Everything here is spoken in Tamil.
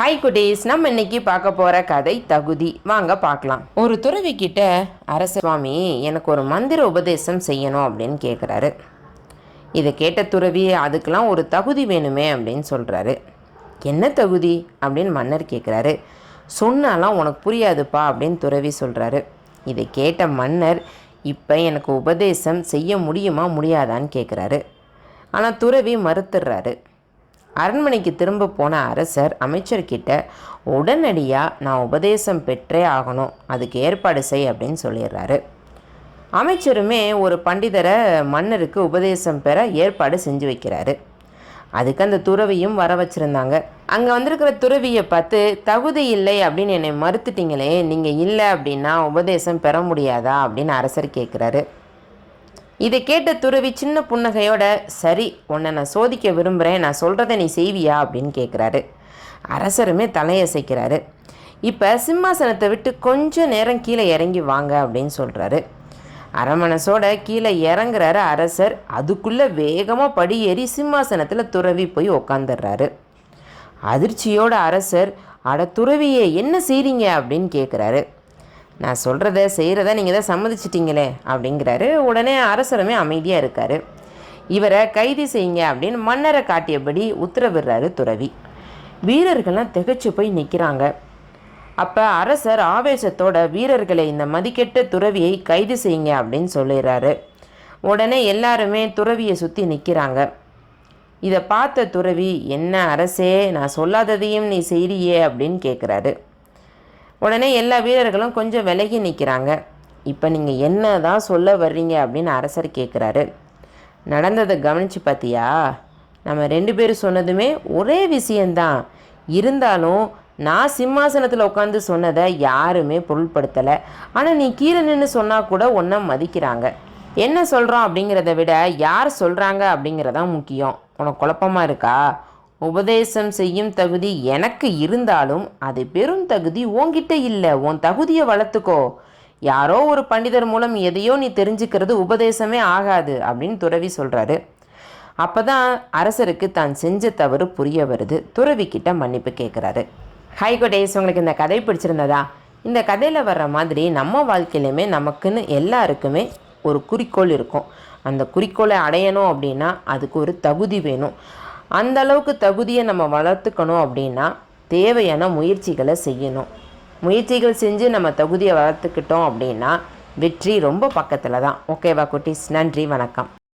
ஹாய் குட்டீஸ் நம்ம இன்னைக்கு பார்க்க போகிற கதை தகுதி. வாங்க பார்க்கலாம். ஒரு துறவி கிட்ட அரச சுவாமி எனக்கு ஒரு மந்திர உபதேசம் செய்யணும் அப்படின்னு கேட்குறாரு இதை கேட்ட துறவி அதுக்கெலாம் ஒரு தகுதி வேணுமே அப்படின்னு சொல்கிறாரு என்ன தகுதி? அப்படின்னு மன்னர் கேட்குறாரு சொன்னாலாம் உனக்கு புரியாதுப்பா அப்படின்னு துறவி சொல்கிறாரு இதை கேட்ட மன்னர் இப்போ எனக்கு உபதேசம் செய்ய முடியுமா முடியாதான்னு கேட்குறாரு ஆனால் துறவி மறுத்துடுறாரு. அரண்மனைக்கு திரும்ப போன அரசர் அமைச்சர்கிட்ட உடனடியாக நான் உபதேசம் பெற்றே ஆகணும். அதுக்கு ஏற்பாடு செய் அப்படின்னு சொல்லிடுறாரு. அமைச்சருமே ஒரு பண்டிதரை மன்னருக்கு உபதேசம் பெற ஏற்பாடு செஞ்சு வைக்கிறாரு. அதுக்கு அந்த துறவியும் வர வச்சுருந்தாங்க. அங்கே வந்திருக்கிற துறவியை பார்த்து தகுதி இல்லை அப்படின்னு என்னை மறுத்துட்டீங்களே நீங்கள் இல்லை அப்படின்னா உபதேசம் பெற முடியாதா? அப்படின்னு அரசர் கேட்குறாரு இதை கேட்ட துறவி சின்ன புன்னகையோட சரி உன்னை நான் சோதிக்க விரும்புகிறேன் நான் சொல்கிறத நீ செய்வியா? அப்படின்னு கேட்குறாரு அரசருமே தலையசைக்கிறாரு. இப்போ சிம்மாசனத்தை விட்டு கொஞ்சம் நேரம் கீழே இறங்கி வாங்க அப்படின்னு சொல்கிறாரு அரமனசோட கீழே இறங்குறாரு அரசர். அதுக்குள்ளே வேகமாக படியேறி சிம்மாசனத்தில் துறவி போய் உக்காந்துடுறாரு. அதிர்ச்சியோட அரசர் அட துறவியே என்ன செய்கிறீங்க அப்படின்னு கேட்குறாரு நான் சொல்கிறத செய்கிறத நீங்கள் தான் சம்மதிச்சிட்டிங்களே அப்படிங்கிறாரு. உடனே அரசருமே அமைதியாக இருக்கார். இவரை கைது செய்யுங்க அப்படின்னு மன்னரை காட்டியபடி உத்தரவிடுறாரு துறவி. வீரர்கள்லாம் திகைச்சு போய் நிற்கிறாங்க அப்போ அரசர் ஆவேசத்தோட வீரர்களை இந்த மதிக்கெட்ட துறவியை கைது செய்யுங்க அப்படின்னு சொல்லிடுறாரு. உடனே எல்லாருமே துறவியை சுற்றி நிற்கிறாங்க இதை பார்த்த துறவி என்ன அரசே நான் சொல்லாததையும் நீ செய்றியே அப்படின்னு கேட்குறாரு உடனே எல்லா வீரர்களும் கொஞ்சம் விலகி நிற்கிறாங்க இப்போ நீங்கள் என்ன தான் சொல்ல வர்றீங்க அப்படின்னு அரசர் கேட்குறாரு நடந்ததை கவனித்து பார்த்தியா நம்ம ரெண்டு பேரும் சொன்னதுமே ஒரே விஷயந்தான் இருந்தாலும் நான் சிம்மாசனத்தில் உட்காந்து சொன்னதை யாருமே பொருள்படுத்தலை. ஆனால் நீ கீழே நின்று சொன்னால் கூட ஒன்றை மதிக்கிறாங்க. என்ன சொல்கிறோம் அப்படிங்கிறத விட யார் சொல்கிறாங்க அப்படிங்கிறதான் முக்கியம். உனக்கு குழப்பமாக இருக்கா? உபதேசம் செய்யும் தகுதி எனக்கு இருந்தாலும் அது பெரும் தகுதி உன்கிட்ட இல்லை. உன் தகுதியை வளர்த்துக்கோ. யாரோ ஒரு பண்டிதர் மூலம் எதையோ நீ தெரிஞ்சுக்கிறது உபதேசமே ஆகாது அப்படின்னு துறவி சொல்கிறாரு அப்போ தான் அரசருக்கு தான் செஞ்ச தவறு புரிய வருது. துறவிக்கிட்ட மன்னிப்பு கேட்குறாரு ஹை குடேஸ் உங்களுக்கு இந்த கதை பிடிச்சிருந்ததா? இந்த கதையில் வர்ற மாதிரி நம்ம வாழ்க்கையிலுமே நமக்குன்னு எல்லாருக்குமே ஒரு குறிக்கோள் இருக்கும். அந்த குறிக்கோளை அடையணும் அப்படின்னா அதுக்கு ஒரு தகுதி வேணும். அந்த அளவுக்கு தகுதியை நம்ம வளர்த்துக்கணும் அப்படின்னா தேவையான முயற்சிகளை செய்யணும். முயற்சிகள் செஞ்சு நம்ம தகுதியை வளர்த்துக்கிட்டோம் அப்படின்னா வெற்றி ரொம்ப பக்கத்தில் தான். ஓகேவா குட்டீஸ்? நன்றி வணக்கம்.